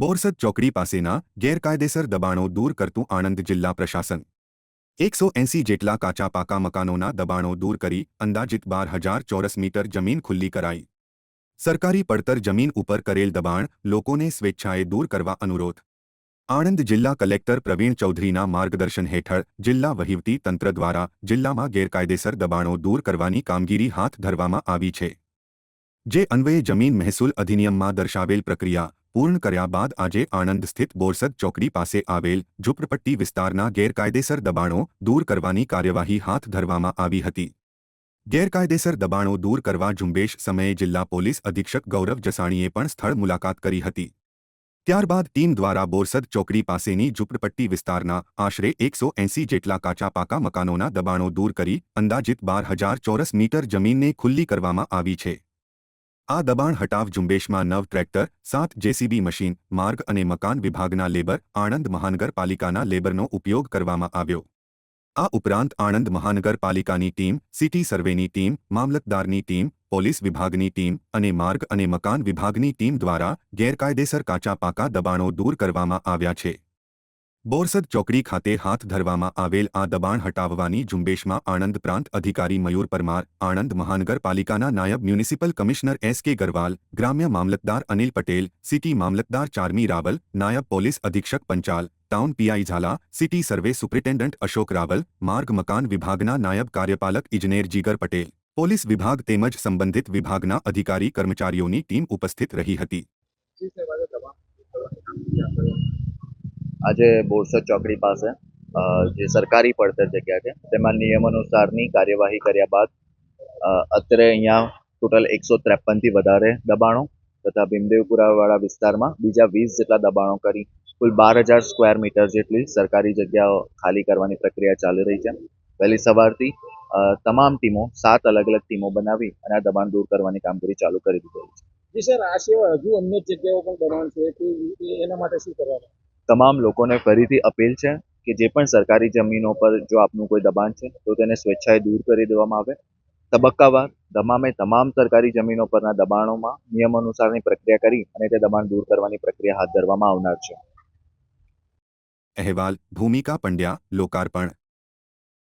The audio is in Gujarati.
બોરસદ ચોકડી પાસેના ગેરકાયદેસર દબાણો દૂર કરતું આણંદ જિલ્લા પ્રશાસન. એકસો એંસી જેટલા કાચા પાકા મકાનોના દબાણો દૂર કરી અંદાજિત બાર હજાર ચોરસ મીટર જમીન ખુલ્લી કરાઈ. સરકારી પડતર જમીન ઉપર કરેલ દબાણ લોકોને સ્વેચ્છાએ દૂર કરવા અનુરોધ. આણંદ જિલ્લા કલેક્ટર પ્રવીણ ચૌધરીના માર્ગદર્શન હેઠળ જિલ્લા વહીવટી તંત્ર દ્વારા જિલ્લામાં ગેરકાયદેસર દબાણો દૂર કરવાની કામગીરી હાથ ધરવામાં આવી છે. જે અન્વયે જમીન મહેસૂલ અધિનિયમમાં દર્શાવેલ પ્રક્રિયા પૂર્ણ કર્યા બાદ આજે આણંદ સ્થિત બોરસદ ચોકડી પાસે આવેલ ઝૂંપડપટ્ટી વિસ્તારના ગેરકાયદેસર દબાણો દૂર કરવાની કાર્યવાહી હાથ ધરવામાં આવી હતી. ગેરકાયદેસર દબાણો દૂર કરવા ઝુંબેશ સમયે જિલ્લા પોલીસ અધિક્ષક ગૌરવ જસાણીએ પણ સ્થળ મુલાકાત કરી હતી. ત્યારબાદ ટીમ દ્વારા બોરસદ ચોકડી પાસેની ઝૂંપડપટ્ટી વિસ્તારના આશરે એકસો એંસી જેટલા કાચા પાકા મકાનોના દબાણો દૂર કરી અંદાજિત બાર હજાર ચોરસ મીટર જમીનને ખુલ્લી કરવામાં આવી છે. આ દબાણ હટાવ ઝુંબેશમાં નવ ટ્રેક્ટર, સાત જેસીબી મશીન, માર્ગ અને મકાન વિભાગના લેબર, આણંદ મહાનગરપાલિકાના લેબરનો ઉપયોગ કરવામાં આવ્યો. આ ઉપરાંત આણંદ મહાનગરપાલિકાની ટીમ, સિટી સર્વેની ટીમ, મામલતદારની ટીમ, પોલીસ વિભાગની ટીમ અને માર્ગ અને મકાન વિભાગની ટીમ દ્વારા ગેરકાયદેસર કાચા પાકા દબાણો દૂર કરવામાં આવ્યા છે. બોરસદ ચોકડી ખાતે હાથ ધરવામાં આવેલ આ દબાણ હટાવવાની ઝુંબેશમાં આણંદ પ્રાંત અધિકારી મયુર પરમાર, આણંદ મહાનગરપાલિકાના નાયબ municipal commissioner S K Garwal, ગ્રામ્ય મામલતદાર અનિલ પટેલ, સિટી મામલતદાર ચારમી રાવલ, નાયબ પોલીસ અધિક્ષક Panchal, town PI Zala, city survey superintendent Ashok Raval, માર્ગ મકાન વિભાગના નાયબ કાર્યપાલક ઇજનેર જીગર પટેલ, પોલીસ વિભાગ તેમજ સંબંધિત વિભાગના અધિકારી કર્મચારીઓની ટીમ ઉપસ્થિત રહી હતી. આજે બોરસદ ચોકડી પાસે જે સરકારી પડતર જગ્યા છે, તેમાં નિયમાનુસારની કાર્યવાહી કર્યા બાદ અત્યારે અહીંયા ટોટલ એકસો ત્રેપનથી વધારે દબાણો તથા ભીમદેવપુરાવાળા વિસ્તારમાં બીજા વીસ જેટલા દબાણો કરી, કુલ બાર હજાર સ્ક્વેર મીટર જેટલી સરકારી જગ્યાઓ ખાલી કરવાની પ્રક્રિયા ચાલી રહી છે. વહેલી સવારથી તમામ ટીમો સાત અલગ અલગ ટીમો બનાવી અને આ દબાણ દૂર કરવાની કામગીરી ચાલુ કરી દીધેલી છે. સર, આ સિવાય હજુ અન્ય જગ્યાઓ પણ દબાણ છે એના માટે શું કરવાનું? તમામ લોકોને ફરીથી અપીલ છે કે જે પણ સરકારી જમીનો પર જો આપનું કોઈ દબાણ છે, તો તેને સ્વેચ્છાએ દૂર કરી દેવામાં આવે. તબક્કાવાર તમામે તમામ સરકારી જમીનો પરના દબાણોમાં નિયમ અનુસારની પ્રક્રિયા કરી અને તે દબાણ દૂર કરવાની પ્રક્રિયા હાથ ધરવામાં આવનાર છે. અહેવાલ ભૂમિકા પંડ્યા, લોકાર્પણ.